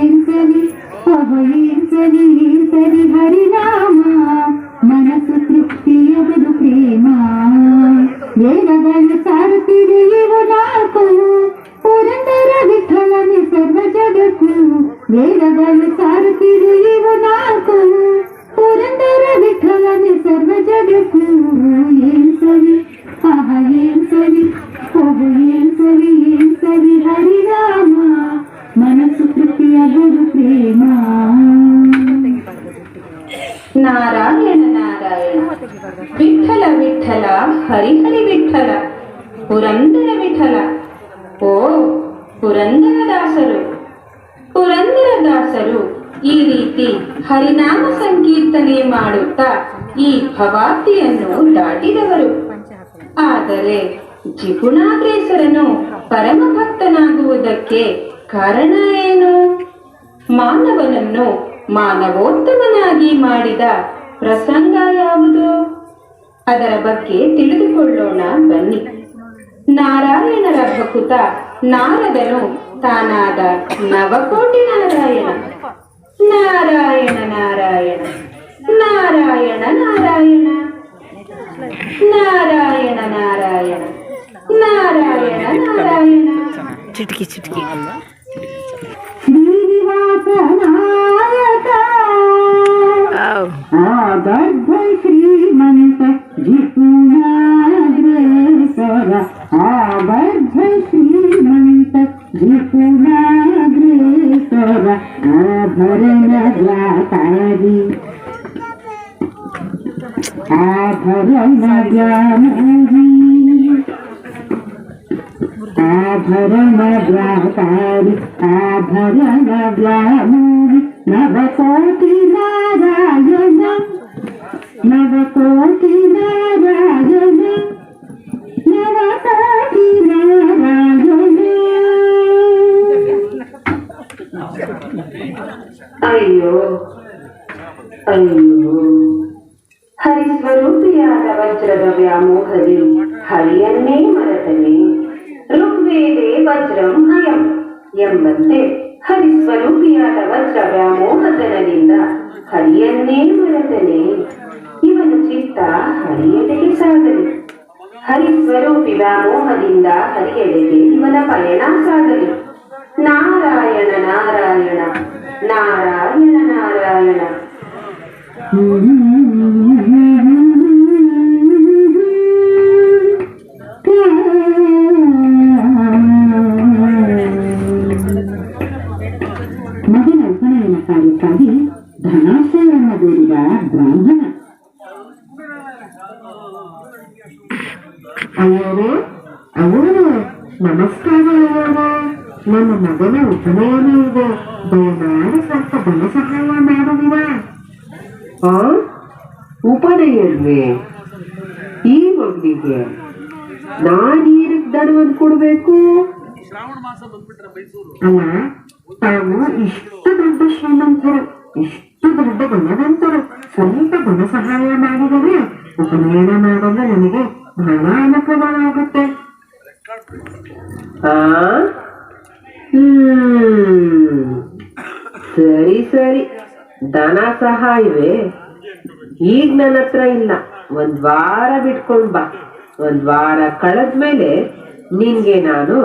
ಎಂತಲಿ ಪವ ಎಂತಲಿ ಎಂತಲಿ ಹರಿನಾಮ ಮನಸ್ಸು ತೃಪ್ತಿಯದು ಪ್ರೇಮ ವೇದಗಳು ಸಾರುತ್ತಿದೆ ಇವನಾಕು ಪುರಂದರ ವಿಠಲನೆ ಸರ್ವ ಜಗತ್ತು ವೇದಗಳು ಸಾರುತ್ತಿದೆ ಇವನಾಕು ಪುರಂದರ ವಿಠಲನೆ ಸರ್ವ ಜಗತ್ತು ಏನ್ ಸರಿ ಆಹ ಏನ್ ಸರಿ ಹೋಗು ಏನ್ ನಾರಾಯಣ ನಾರಾಯಣ. ವಿಠಲ ವಿಠಲ ಹರಿಹರಿ ವಿಠಲ, ಪುರಂದರ ವಿಠಲ. ಓ ಪುರಂದರದಾಸರು ಪುರಂದರದಾಸರು ಈ ರೀತಿ ಹರಿನಾಮ ಸಂಕೀರ್ತನೆ ಮಾಡುತ್ತಾ ಈ ಭವಾತಿಯನ್ನು ದಾಟಿದವರು. ಆದರೆ ಜಿಪುಣಾಗ್ರೇಸರನು ಪರಮ ಭಕ್ತನಾಗುವುದಕ್ಕೆ ಕಾರಣ ಮಾನವನನ್ನು ಮಾನವೋತ್ತಮನಾಗಿ ಮಾಡಿದ ಪ್ರಸಂಗ ಯಾವುದು? ಅದರ ಬಗ್ಗೆ ತಿಳಿದುಕೊಳ್ಳೋಣ, ಬನ್ನಿ. ನಾರಾಯಣರ ಭಕುತ ನಾರದನು ತಾನಾದ ನವಕೋಟಿ ನಾರಾಯಣ. ನಾರಾಯಣ ನಾರಾಯಣ ನಾರಾಯಣ ನಾರಾಯಣ. ನಾರಾಯಣ ನಾರಾಯಣ ನಾರಾಯಣ ನಾರಾಯಣ. ಚಿಟಕಿ ಚಿಟಕಿ. श्रीमन्त जिपुनाग्रेसर आबद्ध श्रीमन्त जिपुनाग्रेसर आभरण व्यापारी आभरण व्यापारी आभरण व्यापारी आभरण व्यामूर् नवकोटि नारायण नवकोटि नारायण नवकोटि नारायण अयो ಅಯ್ಯೋ ಹರಿಸ್ವರೂಪಿಯಾದ ವಜ್ರದ ವ್ಯಾಮೋಹದಿ ಹರಿಯನ್ನೇ ಮರೆತನೆ ಋಗ್ವೇದೆ ವಜ್ರಂ ಹಯಂ ಎಂಬಂತೆ ಹರಿಸ್ವರೂಪಿಯಾದ ವಜ್ರ ವ್ಯಾಮೋಹತನದಿಂದ ಹರಿಯನ್ನೇ ಮರೆತನೆ. ಇವನ ಚಿತ್ತ ಹರಿಯದೆಗೆ ಸಾಗಲಿ. ಹರಿಸ್ವರೂಪಿ ವ್ಯಾಮೋಹದಿಂದ ಹರಿಯಡೆಗೆ ಇವನ ಪಯಣ ಸಾಗಲಿ. ನಾರಾಯಣ ನಾರಾಯಣ ನಾರಾಯಣ ನಾರಾಯಣ. ಮಗನ ಉಪನಯನ ಇದೆ. ದಯಮಾಡಿ ಸ್ವಲ್ಪ ಧನ ಸಹಾಯ ಮಾಡುವಿರಾ. ಆ? ಈ ಮಗುವಿಗೆ ನಾನೀರಿಗೆ ದಡವನ್ನು ಕೊಡಬೇಕು? ಅಲ್ಲ, ತಾವು ಇಷ್ಟು ದೊಡ್ಡ ಶ್ರೀಮಂತರು, ಇಷ್ಟು ದೊಡ್ಡ ಧನವಂತರು ಸ್ವಲ್ಪ ಧನ ಸಹಾಯ ಮಾಡಿದರೆ ಉಪನಯನ ಮಾಡಲು ನನಗೆ ಬಹಳ ಅನುಕೂಲವಾಗುತ್ತೆ. ಆ? ಹ್ಮ್. ಸರಿ ಸರಿ. ಸಹ ಇವೆ. ಈಗ ನನ್ನ ಹತ್ರ ಇಲ್ಲ. ಒಂದ್ ವಾರ ಬಿಟ್ಕೊಂಡ್ ಬಾ. ಒಂದ್ ವಾರ ಕಳೆದ್ಮೇಲೆ ನಿನ್ಗೆ ನಾನು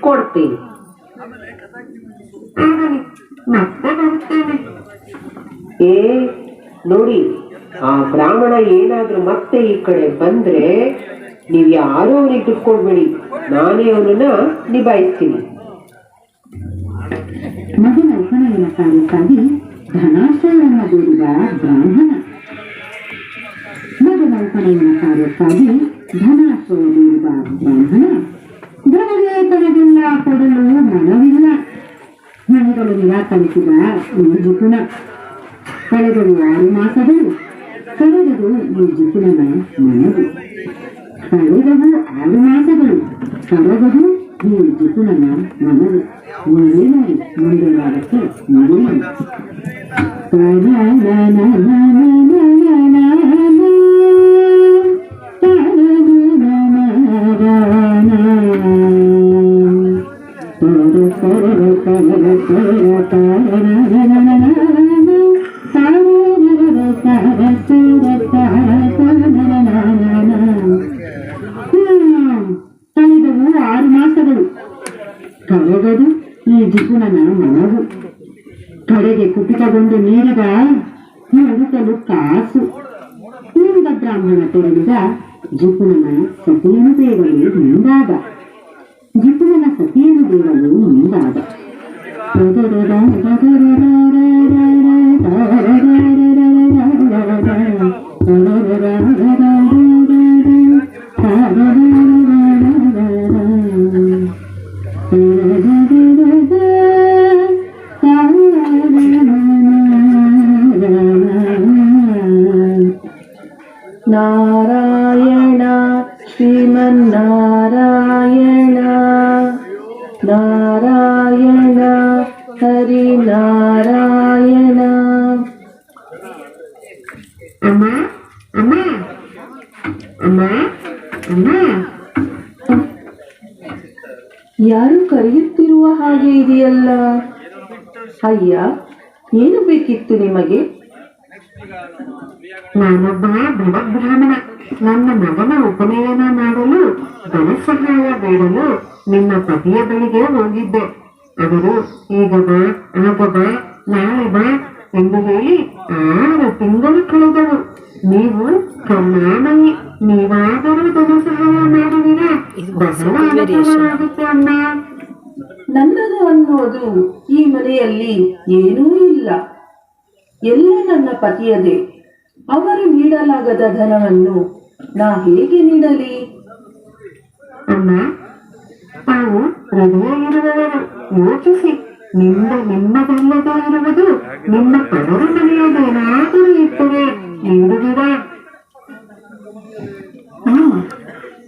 ಕೊಡ್ತೀನಿ. ಏ, ನೋಡಿ, ಆ ಬ್ರಾಹ್ಮಣ ಏನಾದ್ರೂ ಮತ್ತೆ ಈ ಕಡೆ ಬಂದ್ರೆ ನೀವ್ ಯಾರೋ ಅವ್ರಿಗೆ ದುಡ್ಡು ನಾನೇ ಅವನನ್ನ ನಿಭಾಯಿಸ್ತೀನಿ. ಮಧುನೌಕನಯನ ಕಾರಣಕ್ಕಾಗಿ ಧನಾಶ್ರಯನ ದುಡಿದ ಬ್ರಾಹ್ಮಣ ಮಧುನೌಕನಯನ ಕಾರ್ಯಕ್ಕಾಗಿ ಧನಾಶ್ರಯ ದುಡಿದ ಬ್ರಾಹ್ಮಣ ಧನವೇತನದಿಂದ ಕೊಡಲು ಮನವಿಲ್ಲ ಮನೆಗಳು ನಿರಾಕರಿಸಿದ ನಿರ್ಜುಕುನ ಕಳೆದವು ಆರು ಮಾಸಗಳು ಕಳೆದದು ನಿರ್ಜುಕುಲನ ಮನವಿ ಕಳೆದವು ಆರು ಮಾಸಗಳು ಕಳೆದದು நீடித்து குணமாம் நமது மனிதன் மனிதனாக மனிதன் Thank you. ಋತುವನ ಮನವು ತೊಡೆಗೆ ಕುಪಿತಗೊಂಡು ನೀಡಿದ ಮುಳುಗಲು ಕಾಸು ನುಂಗ ಬ್ರಾಹ್ಮಣ ತೊಡಗಿದ ಜಿಪುನನ ಸತಿಯನು ದೇವನು ಮುಂದಾದ ಜಿಪುನನ ಸತಿಯನು ದೇವನು ಮುಂದಾದ ರ ನಾರಾಯಣ ಹರಿ ನಾರಾಯಣ. ಅಮ್ಮ ಅಮ್ಮ. ಅಮ್ಮ ಅಮ್ಮ. ಯಾರು ಕರೆಯುತ್ತಿರುವ ಹಾಗೆ ಇದೆಯಲ್ಲ? ಅಯ್ಯ ಏನು ಬೇಕಿತ್ತು ನಿಮಗೆ? ನಾನೊಬ್ಬ ಬಡಬ್ರಾಹ್ಮಣ ನನ್ನ ಮಗನ ಉಪನಯನ ಮಾಡಲು ಧನ ಸಹಾಯ ಬೇಡಲು ನಿನ್ನ ಪತಿಯ ಬಳಿಗೆ ಹೋಗಿದ್ದೆ ಅವರು ಈಗ ಬಾ ಆಗ ಬಾ ನಾಳೆ ಬಾ ಎಂದು ಹೇಳಿ ಆರು ತಿಂಗಳು ಕಳೆದವು ನೀವು ಕಲ್ಯಾಣಿ ನೀವಾದರೂ ಧನ ಸಹಾಯ ಮಾಡುವಿರಾ ಬಹಳ ಅನುಕೂಲವಾಗುತ್ತೆ ಅಮ್ಮ ನನ್ನದು ಅನ್ನೋದು ಈ ಮನೆಯಲ್ಲಿ ಏನೂ ಇಲ್ಲ. ಎಲ್ಲ ನನ್ನ ಪತಿಯದೆ ಅವರು ನೀಡಲಾಗದ ಧನವನ್ನು ನಾ ಹೇಗೆ ನೀಡಲಿ? ಅಮ್ಮ ತಾವು ಯೋಚಿಸಿ ನಿಮ್ಮ ನಿಮ್ಮದಲ್ಲದೆ ಇರುವುದು ನಿಮ್ಮ ಪರರ ಮನೆಯದೇನಾದರೂ ಇದ್ದರೆ ನೀಡುವಿರಾ?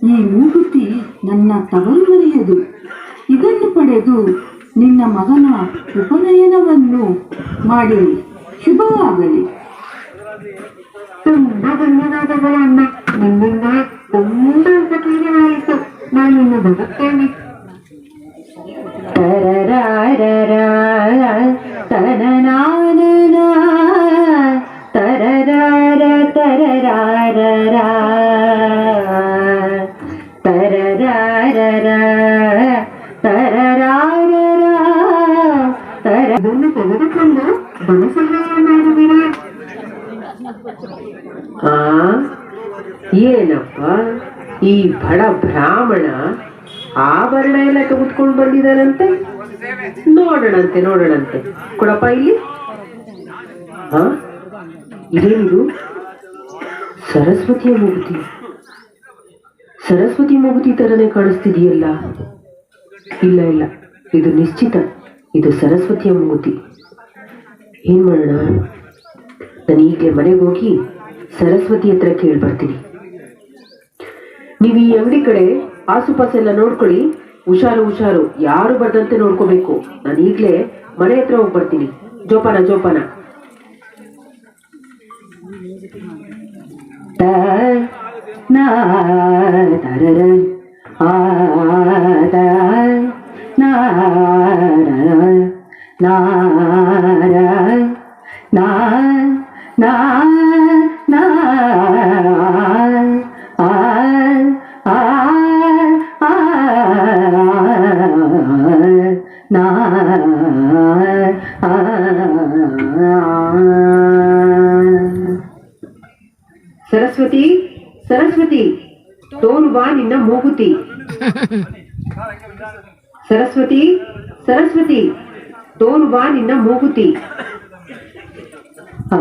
ಈ ಮೂಗುತಿ ನನ್ನ ತವರು ಮನೆಯದು ಇದನ್ನು ಪಡೆದು ನಿನ್ನ ಮಗನ ಉಪನಯನವನ್ನು ಮಾಡಿರಿ. ശുഭമാകലി എന്റെ ധന്യനാഥങ്ങളാണ് നിന്നെ എന്ത് ഞാൻ ഇന്ന് വിടത്തേനെ തനനാ ಬ್ರಾಹ್ಮಣ ಆಭರಣ ಎಲ್ಲ ತೆಗೆದುಕೊಂಡು ಬಂದಿದ್ದಾರಂತೆ ನೋಡೋಣಂತೆ ನೋಡೋಣಂತೆ. ಕೊಡಪ್ಪ ಇಲ್ಲಿ. ಹಾ? ಇದೇನಿದು? ಸರಸ್ವತಿಯ ಮೂಗುತಿ ಸರಸ್ವತಿ ಮೂಗುತಿ ತರನೇ ಕಾಣಿಸ್ತಿದೆಯಲ್ಲ? ಇಲ್ಲ ಇಲ್ಲ. ಇದು ನಿಶ್ಚಿತ. ಇದು ಸರಸ್ವತಿಯ ಮೂಗುತಿ ಏನ್ ಮಾಡೋಣ? ನಾನು ಈಗಲೇ ಮನೆಗೆ ಹೋಗಿ ಸರಸ್ವತಿ ಹತ್ರ ಕೇಳಿ ಬರ್ತೀನಿ. ನೀವು ಈ ಅಂಗಡಿ ಕಡೆ ಆಸುಪಾಸೆಲ್ಲ ನೋಡ್ಕೊಳ್ಳಿ. ಹುಷಾರು ಹುಷಾರು. ಯಾರು ಬರ್ದಂತೆ ನೋಡ್ಕೋಬೇಕು. ನಾನು ಈಗಲೇ ಮನೆ ಹತ್ರ ಹೋಗಿ ಬರ್ತೀನಿ. ಜೋಪಾನ ಜೋಪಾನ. ನಾ ನಾ ನಾ ಸರಸ್ವತಿ ಸರಸ್ವತಿ ತೋನು ಬಾ ನಿನ್ನ ಮೂಗುತಿ ಸರಸ್ವತಿ ಸರಸ್ವತಿ ತೋನು ಬಾ ನಿನ್ನ ಮೂಗುತಿ ಆ,